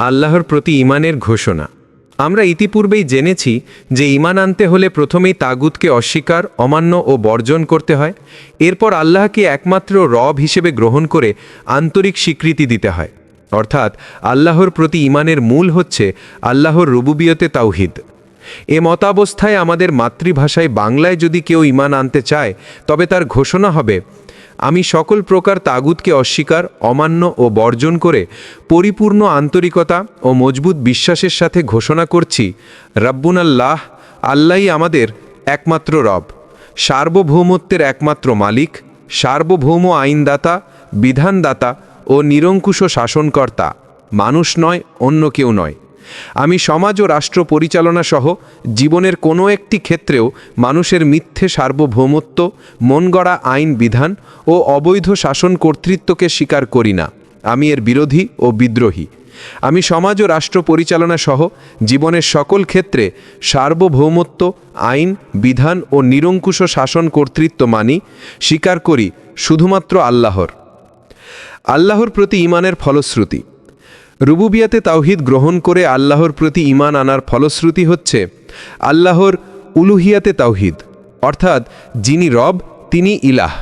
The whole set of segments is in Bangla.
আল্লাহর প্রতি ইমানের ঘোষণা। আমরা ইতিপূর্বেই জেনেছি যে ইমান আনতে হলে প্রথমেই তাগুতকে অস্বীকার, অমান্য ও বর্জন করতে হয়। এরপর আল্লাহকে একমাত্র রব হিসেবে গ্রহণ করে আন্তরিক স্বীকৃতি দিতে হয়। অর্থাৎ আল্লাহর প্রতি ইমানের মূল হচ্ছে আল্লাহর রুবুবিয়তে তাওহিদ। এ মতাবস্থায় আমাদের মাতৃভাষায় বাংলায় যদি কেউ ইমান আনতে চায়, তবে তার ঘোষণা হবে আমি সকল প্রকার তাগুতকে অস্বীকার, অমান্য ও বর্জন করে পরিপূর্ণ আন্তরিকতা ও মজবুত বিশ্বাসের সাথে ঘোষণা করছি রব্বুন আল্লাহ আল্লাহই আমাদের একমাত্র রব, সার্বভৌমত্বের একমাত্র মালিক, সার্বভৌম আইনদাতা, বিধানদাতা ও নিরঙ্কুশ শাসনকর্তা। মানুষ নয়, অন্য কেউ নয়। আমি সমাজ ও রাষ্ট্র পরিচালনা সহ জীবনের কোনো একটি ক্ষেত্রেও মানুষের মিথ্যে সার্বভৌমত্ব মন গড়া আইন বিধান ও অবৈধ শাসন কর্তৃত্বকে স্বীকার করি না। আমি এর বিরোধী ও বিদ্রোহী। আমি সমাজ ও রাষ্ট্র পরিচালনা সহ জীবনের সকল ক্ষেত্রে সার্বভৌমত্ব, আইন, বিধান ও নিরঙ্কুশ শাসন কর্তৃত্ব মানি, স্বীকার করি শুধুমাত্র আল্লাহর। আল্লাহর প্রতি ইমানের ফলশ্রুতি। রুবুবিয়াতে তাওহিদ গ্রহণ করে আল্লাহর প্রতি ইমান আনার ফলশ্রুতি হচ্ছে আল্লাহর উলুহিয়াতে তাওহিদ। অর্থাৎ যিনি রব, তিনি ইলাহ।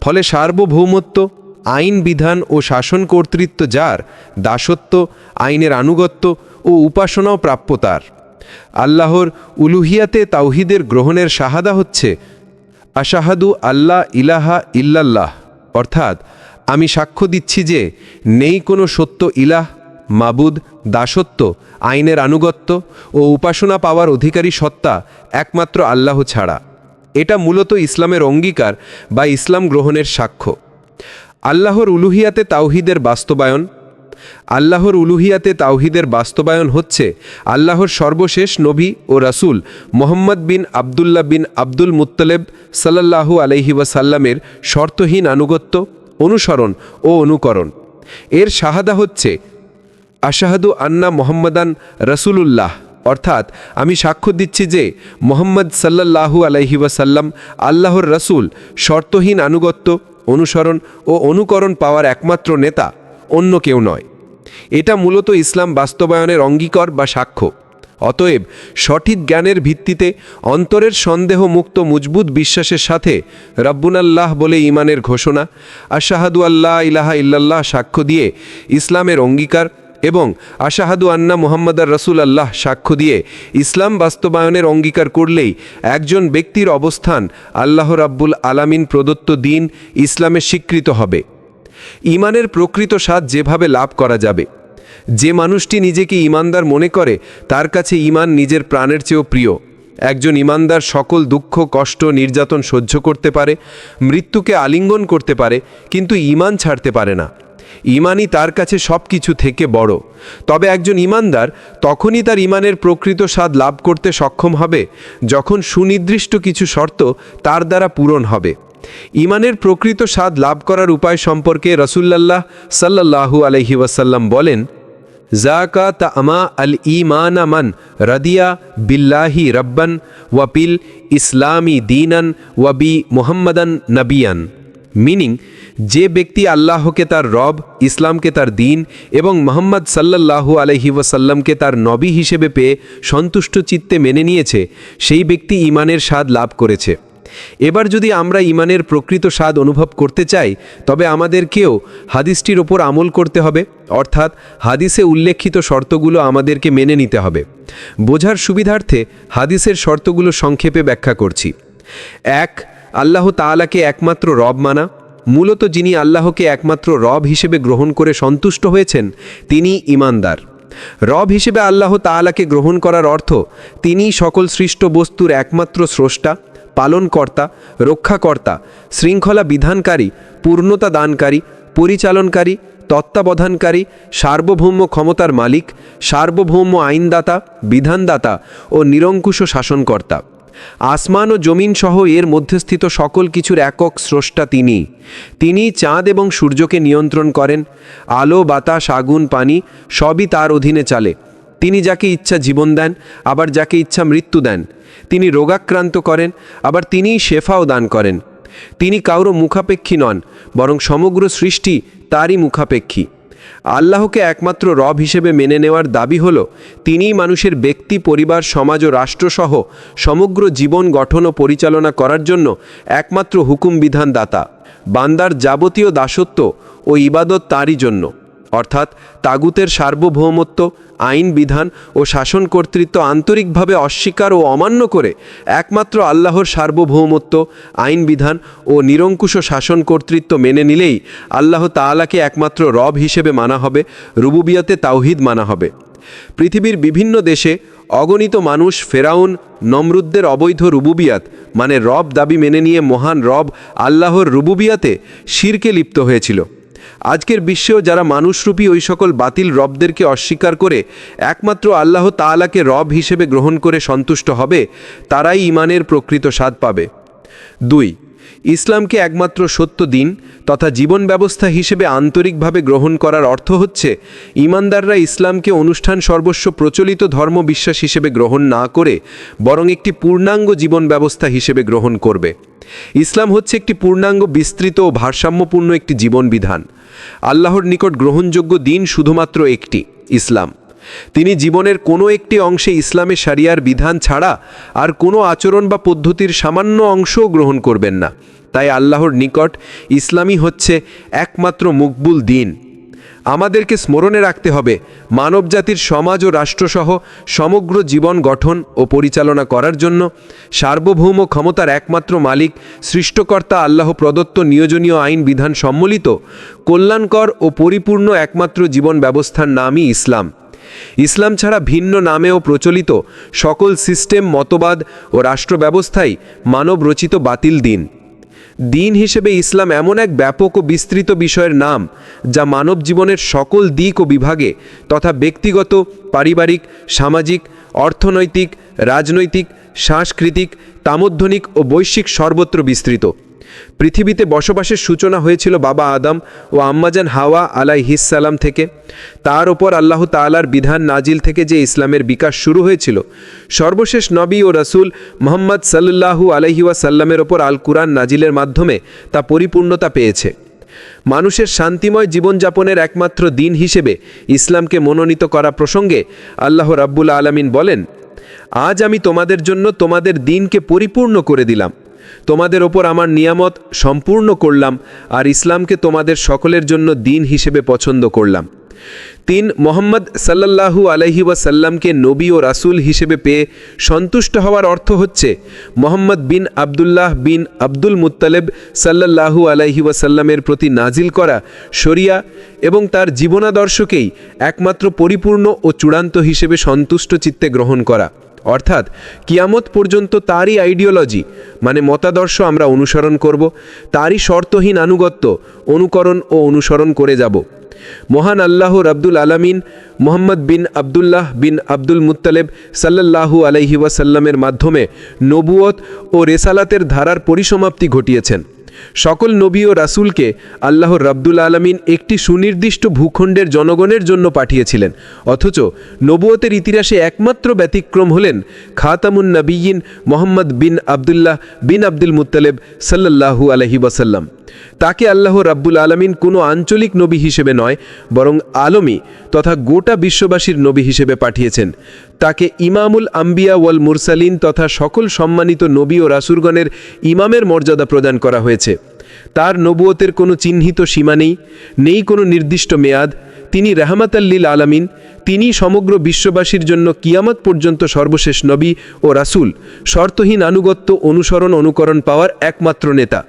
ফলে সার্বভৌমত্ব, আইন বিধান ও শাসন কর্তৃত্ব যার, দাসত্ব, আইনের আনুগত্য ও উপাসনাও প্রাপ্য তার। আল্লাহর উলুহিয়াতে তাওহিদের গ্রহণের শাহাদা হচ্ছে, আশাহাদু আল্লাহ ইলাহা ইল্লাল্লাহ। অর্থাৎ আমি সাক্ষ্য দিচ্ছি যে নেই কোনো সত্য ইলাহ মাবুদ, দাসত্ব, আইনের আনুগত্য ও উপাসনা পাওয়ার অধিকারী সত্তা একমাত্র আল্লাহ ছাড়া। এটা মূলত ইসলামের অঙ্গীকার বা ইসলাম গ্রহণের সাক্ষ্য। আল্লাহর উলুহিয়াতে তাওহিদের বাস্তবায়ন। আল্লাহর উলুহিয়াতে তাওহিদের বাস্তবায়ন হচ্ছে আল্লাহর সর্বশেষ নবী ও রাসূল মোহাম্মদ বিন আবদুল্লাহ বিন আব্দুল মুত্তলেব সাল্লাল্লাহু আলহি ওয়াসাল্লামের শর্তহীন আনুগত্য, অনুসরণ ও অনুকরণ। এর শাহাদা হচ্ছে আশাহাদু আন্না মোহাম্মদান রসুলুল্লাহ। অর্থাৎ আমি সাক্ষ্য দিচ্ছি যে মোহাম্মদ সাল্লাল্লাহু আলাইহি ওয়াসাল্লাম আল্লাহর রসুল, শর্তহীন আনুগত্য, অনুসরণ ও অনুকরণ পাওয়ার একমাত্র নেতা, অন্য কেউ নয়। এটা মূলত ইসলাম বাস্তবায়নের অঙ্গীকর বা সাক্ষ্য। অতএব সঠিক জ্ঞানের ভিত্তিতে অন্তরের সন্দেহ মুক্ত মজবুত বিশ্বাসের সাথে রব্বুনাল্লাহ বলে ইমানের ঘোষণা, আশাহাদু আল্লাহ ইলাহা ইল্লাল্লাহ সাক্ষ্য দিয়ে ইসলামের অঙ্গীকার এবং আশাহাদু আন্না মুহাম্মদার রসুল আল্লাহ সাক্ষ্য দিয়ে ইসলাম বাস্তবায়নের অঙ্গীকার করলেই একজন ব্যক্তির অবস্থান আল্লাহ রাব্বুল আলামিন প্রদত্ত দিন ইসলামে স্বীকৃত হবে। ইমানের প্রকৃত স্বাদ যেভাবে লাভ করা যাবে। যে মানুষটি নিজেকে ইমানদার মনে করে, তার কাছে ইমান নিজের প্রাণের চেয়েও প্রিয়। একজন ইমানদার সকল দুঃখ, কষ্ট, নির্যাতন সহ্য করতে পারে, মৃত্যুকে আলিঙ্গন করতে পারে, কিন্তু ইমান ছাড়তে পারে না। ইমানই তার কাছে সব কিছু থেকে বড়। তবে একজন ইমানদার তখনই তার ইমানের প্রকৃত স্বাদ লাভ করতে সক্ষম হবে, যখন সুনির্দিষ্ট কিছু শর্ত তার দ্বারা পূরণ হবে। ইমানের প্রকৃত স্বাদ লাভ করার উপায় সম্পর্কে রসুল্লাহ সাল্লাহু আলহি ওয়াসাল্লাম বলেন জাকা তামা আল ইমান মান রদিয়া বিল্লাহি রব্বান ওয়াপিল ইসলামী দিনান ওয়াবি মুহাম্মদান নবিয়ান। মিনিং যে ব্যক্তি আল্লাহকে তার রব, ইসলামকে তার দিন এবং মোহাম্মদ সাল্লাল্লাহু আলহি ওয়াসাল্লামকে তার নবী হিসেবে পেয়ে সন্তুষ্ট চিত্তে মেনে নিয়েছে, সেই ব্যক্তি ইমানের স্বাদ লাভ করেছে। এবার যদি আমরা ইমানের প্রকৃত স্বাদ অনুভব করতে চাই, তবে আমাদেরকেও হাদিসটির ওপর আমল করতে হবে, অর্থাৎ হাদিসে উল্লেখিত শর্তগুলো আমাদেরকে মেনে নিতে হবে। বোঝার সুবিধার্থে হাদিসের শর্তগুলো সংক্ষেপে ব্যাখ্যা করছি। এক আল্লাহ তাআলাকে একমাত্র রব মানা। মূলত যিনি আল্লাহকে একমাত্র রব হিসেবে গ্রহণ করে সন্তুষ্ট হয়েছেন, তিনি ইমানদার রব হিসেবে আল্লাহ তাআলাকে গ্রহণ করার অর্থ, তিনি সকল সৃষ্ট বস্তুর একমাত্র স্রষ্টা, পালনকর্তা, রক্ষাকর্তা, শৃঙ্খলা বিধানকারী, পূর্ণতা দানকারী, পরিচালনকারী, তত্ত্বাবধানকারী, সার্বভৌম ক্ষমতার মালিক, সার্বভৌম আইনদাতা, বিধানদাতা ও নিরঙ্কুশ শাসনকর্তা। আসমান ও জমিন সহ এর মধ্যস্থিত সকল কিছুর একক স্রষ্টা তিনি। তিনি চাঁদ এবং সূর্যকে নিয়ন্ত্রণ করেন, আলো, বাতাস, আগুন, পানি সবই তার অধীনে চালে। তিনি যাকে ইচ্ছা জীবন দেন, আবার যাকে ইচ্ছা মৃত্যু দেন। তিনি রোগাক্রান্ত করেন, আবার তিনিই শেফাও দান করেন। তিনি কাউরো মুখাপেক্ষী নন, বরং সমগ্র সৃষ্টি তারই মুখাপেক্ষী। আল্লাহকে একমাত্র রব হিসেবে মেনে নেওয়ার দাবি হল, তিনিই মানুষের ব্যক্তি, পরিবার, সমাজ ও রাষ্ট্রসহ সমগ্র জীবন গঠন ও পরিচালনা করার জন্য একমাত্র হুকুম বিধান দাতা বান্দার যাবতীয় দাসত্ব ও ইবাদত তাঁরই জন্য। অর্থাৎ তাগুতের সার্বভৌমত্ব, আইন বিধান ও শাসন কর্তৃত্ব আন্তরিকভাবে অস্বীকার ও অমান্য করে একমাত্র আল্লাহর সার্বভৌমত্ব, আইন বিধান ও নিরঙ্কুশ শাসন কর্তৃত্ব মেনে নিলেই আল্লাহ তাআলাকে একমাত্র রব হিসেবে মানা হবে, রুবুবিয়াতে তাওহিদ মানা হবে। পৃথিবীর বিভিন্ন দেশে অগণিত মানুষ ফেরাউন, নমরুদ্দের অবৈধ রুবুবিয়াত মানে রব দাবি মেনে নিয়ে মহান রব আল্লাহর রুবুবিয়াতে শিরকে লিপ্ত হয়েছিল। আজকের বিশ্বেও যারা মানুষরূপী ওই সকল বাতিল রবদেরকে অস্বীকার করে একমাত্র আল্লাহ তাআলাকে রব হিসেবে গ্রহণ করে সন্তুষ্ট হবে, তারাই ইমানের প্রকৃত স্বাদ পাবে। দুই, ইসলামকে একমাত্র সত্য দিন তথা জীবন ব্যবস্থা হিসেবে আন্তরিকভাবে গ্রহণ করার অর্থ হচ্ছে ইমানদাররা ইসলামকে অনুষ্ঠান সর্বস্ব প্রচলিত ধর্ম বিশ্বাস হিসেবে গ্রহণ না করে, বরং একটি পূর্ণাঙ্গ জীবন ব্যবস্থা হিসেবে গ্রহণ করবে। ইসলাম হচ্ছে একটি পূর্ণাঙ্গ বিস্তৃত ও ভারসাম্যপূর্ণ একটি জীবন বিধান আল্লাহর নিকট গ্রহণযোগ্য দিন শুধুমাত্র একটি, ইসলাম। তিনি জীবনের কোনো একটি অংশে ইসলামে সারিয়ার বিধান ছাড়া আর কোনো আচরণ বা পদ্ধতির সামান্য অংশও গ্রহণ করবেন না। তাই আল্লাহর নিকট ইসলামই হচ্ছে একমাত্র মুকবুল দিন। আমাদেরকে স্মরণে রাখতে হবে, মানবজাতির সমাজ ও রাষ্ট্রসহ সমগ্র জীবন গঠন ও পরিচালনা করার জন্য সার্বভৌম ক্ষমতার একমাত্র মালিক, সৃষ্টকর্তা আল্লাহ প্রদত্ত নিয়োজনীয় আইন বিধান সম্মিলিত কল্যাণকর ও পরিপূর্ণ একমাত্র জীবন ব্যবস্থার নামই ইসলাম। ইসলাম ছাড়া ভিন্ন নামেও প্রচলিত সকল সিস্টেম, মতবাদ ও রাষ্ট্র ব্যবস্থাই মানব রচিত বাতিল দিন। দিন হিসেবে ইসলাম এমন এক ব্যাপক ও বিস্তৃত বিষয়ের নাম, যা মানব জীবনের সকল দিক ও বিভাগে তথা ব্যক্তিগত, পারিবারিক, সামাজিক, অর্থনৈতিক, রাজনৈতিক, সাংস্কৃতিক তামধ্বনিক ও বৈশ্বিক সর্বত্র বিস্তৃত। পৃথিবীতে বসবাসের সূচনা হয়েছিল বাবা আদম ও আম্মাজান হাওয়া আলাইহিসালাম থেকে। তার ওপর আল্লাহ তাআলার বিধান নাজিল থেকে যে ইসলামের বিকাশ শুরু হয়েছিল, সর্বশেষ নবী ও রাসূল মোহাম্মদ সাল্লাল্লাহু আলাইহি ওয়াসাল্লামের ওপর আল কুরআন নাজিলের মাধ্যমে তা পরিপূর্ণতা পেয়েছে। মানুষের শান্তিময় জীবনযাপনের একমাত্র দিন হিসেবে ইসলামকে মনোনীত করা প্রসঙ্গে আল্লাহ রাব্বুল আলামিন বলেন, আজ আমি তোমাদের জন্য তোমাদের দিনকে পরিপূর্ণ করে দিলাম। তোমাদের ওপর আমার নিয়ামত সম্পূর্ণ করলাম, আর ইসলামকে তোমাদের সকলের জন্য দিন হিসেবে পছন্দ করলাম। তিন, মোহাম্মদ সাল্লাল্লাহু আলহি ওয়াসাল্লামকে নবী ও রাসূল হিসেবে পেয়ে সন্তুষ্ট হওয়ার অর্থ হচ্ছে, মোহাম্মদ বিন আবদুল্লাহ বিন আব্দুল মুত্তালেব সাল্লাল্লাহু আলাইহি ওয়াসাল্লামের প্রতি নাজিল করা শরিয়া এবং তার জীবনাদর্শকেই একমাত্র পরিপূর্ণ ও চূড়ান্ত হিসেবে সন্তুষ্ট চিত্তে গ্রহণ করা। অর্থাৎ কিয়ামত পর্যন্ত তারই আইডিওলজি মানে মতাদর্শ আমরা অনুসরণ করব, তারই শর্তহীন আনুগত্য, অনুকরণ ও অনুসরণ করে যাব। মহান আল্লাহ রাব্দুল আলামিন মোহাম্মদ বিন আবদুল্লাহ বিন আব্দুল মুত্তালেব সাল্লাল্লাহু আলাইহি ওয়াসাল্লামের মাধ্যমে নবুয়ত ও রেসালাতের ধারার পরিসমাপ্তি ঘটিয়েছেন। সকল নবী ও রাসুলকে আল্লাহ রাব্দুল আলমিন একটি সুনির্দিষ্ট ভূখণ্ডের জনগণের জন্য পাঠিয়েছিলেন। অথচ নবুয়তের ইতিহাসে একমাত্র ব্যতিক্রম হলেন খাতামুন নবীন মোহাম্মদ বিন আবদুল্লাহ বিন আব্দুল মুতালেব সাল্লাহু আলহি ওয়াসাল্লাম। তাকে আল্লাহ রাব্বুল আলামিন কোনো আঞ্চলিক নবী হিসেবে নয়, বরং আলমী তথা গোটা বিশ্ববাসীর নবী হিসেবে পাঠিয়েছেন। তাকে ইমামুল আম্বিয়া ওয়াল মুরসালিন তথা সকল সম্মানিত নবী ও রাসুরগণের ইমামের মর্যাদা প্রদান করা হয়েছে। তার নবুয়তের কোনো চিহ্নিত সীমা নেই নেই কোনো নির্দিষ্ট মেয়াদ, তিনি রাহমাতাল্লিল আলামিন, তিনি সমগ্র বিশ্ববাসীর জন্য কিয়ামত পর্যন্ত সর্বশেষ নবী ও রাসূল, শর্তহীন আনুগত্য অনুসরণ অনুকরণ পাওয়ার একমাত্র নেতা।